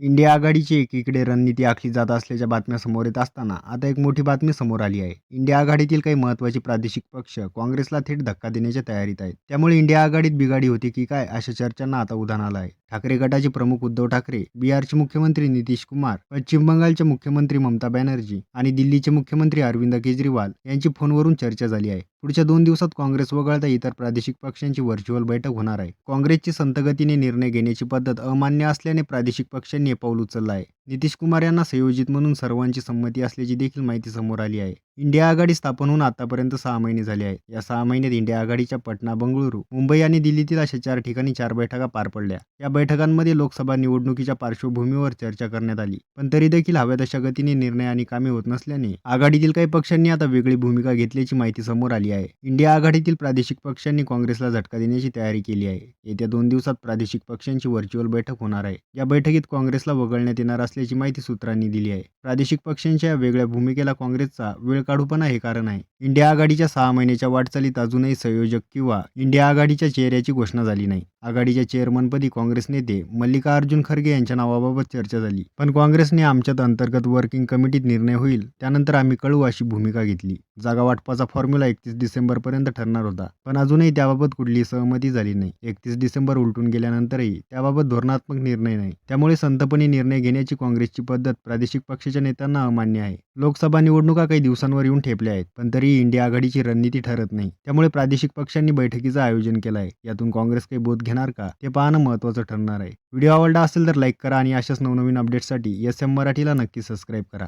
India आघाडीची एकीकडे रणनीती आखली जात असल्याच्या बातम्या समोर येत असताना आता एक मोठी बातमी समोर आली आहे. इंडिया आघाडीतील काही महत्त्वाचे प्रादेशिक पक्ष काँग्रेसला थेट धक्का देण्याच्या तयारीत आहेत. त्यामुळे इंडिया आघाडीत बिघाडी होती की काय अशा चर्चांना आता उधाण आलं आहे. ठाकरे गटाचे प्रमुख उद्धव ठाकरे बिहारचे मुख्यमंत्री नितीश कुमार पश्चिम बंगालचे मुख्यमंत्री ममता बॅनर्जी आणि दिल्लीचे मुख्यमंत्री अरविंद केजरीवाल यांची फोनवरून चर्चा झाली आहे. पुढच्या दोन दिवसात काँग्रेस वगळता इतर प्रादेशिक पक्षांची व्हर्च्युअल बैठक होणार आहे. काँग्रेसची संतगतीने निर्णय घेण्याची पद्धत अमान्य असल्याने प्रादेशिक पक्षांनी हे पाऊल उचललं आहे. नितीश कुमार यांना संयोजित म्हणून सर्वांची संमती असल्याची देखील माहिती समोर आली आहे. इंडिया आघाडी स्थापन होऊन आतापर्यंत सहा महिने झाले आहेत. या सहा महिन्यात इंडिया आघाडीच्या पटना बंगळुरू मुंबई आणि दिल्लीतील अशा चार ठिकाणी चार बैठका पार पडल्या. या बैठकांमध्ये लोकसभा निवडणुकीच्या पार्श्वभूमीवर चर्चा करण्यात आली. पण तरी देखील हव्या तशा गतीने निर्णय आणि कामे होत नसल्याने आघाडीतील काही पक्षांनी आता वेगळी भूमिका घेतल्याची माहिती समोर आली आहे. इंडिया आघाडीतील प्रादेशिक पक्षांनी काँग्रेसला झटका देण्याची तयारी केली आहे. येत्या दोन दिवसात प्रादेशिक पक्षांची व्हर्च्युअल बैठक होणार आहे. या बैठकीत काँग्रेसला वगळण्यात येणार असल्याची माहिती सूत्रांनी दिली आहे. प्रादेशिक पक्षांच्या या वेगळ्या भूमिकेला काँग्रेसचा वेळ काढूपणा हे कारण आहे. इंडिया आघाडीच्या सहा महिन्याच्या वाटचालीत अजूनही संयोजक किंवा इंडिया आघाडीच्या चेहऱ्याची घोषणा झाली नाही. आघाडीच्या चेअरमनपदी काँग्रेस नेते मल्लिकार्जुन खरगे यांच्या नावाबाबत चर्चा झाली. पण काँग्रेसने आमच्यात अंतर्गत वर्किंग कमिटीत निर्णय होईल त्यानंतर आम्ही कळू अशी भूमिका घेतली. जागा वाटपाचा फॉर्म्युला एकतीस डिसेंबरपर्यंत ठरणार होता पण अजूनही त्याबाबत कुठलीही सहमती झाली नाही. एकतीस डिसेंबर उलटून गेल्यानंतरही त्याबाबत धोरणात्मक निर्णय नाही. त्यामुळे संतपणे निर्णय घेण्याची काँग्रेसची पद्धत प्रादेशिक पक्षाच्या नेत्यांना अमान्य आहे. लोकसभा निवडणुका काही दिवसांवर येऊन ठेपल्या आहेत पण तरी तरी इंडिया आघाडीची रणनीती ठरत नाही. त्यामुळे प्रादेशिक पक्षांनी बैठकीचं आयोजन केलं आहे यातून काँग्रेस काही बोध घेणार का? ते पाहणं महत्त्वाचं ठरणार आहे. व्हिडिओ आवडला असेल तर लाईक करा आणि अशाच नवनवीन अपडेट्ससाठी एस एम मराठीला नक्की सबस्क्राईब करा.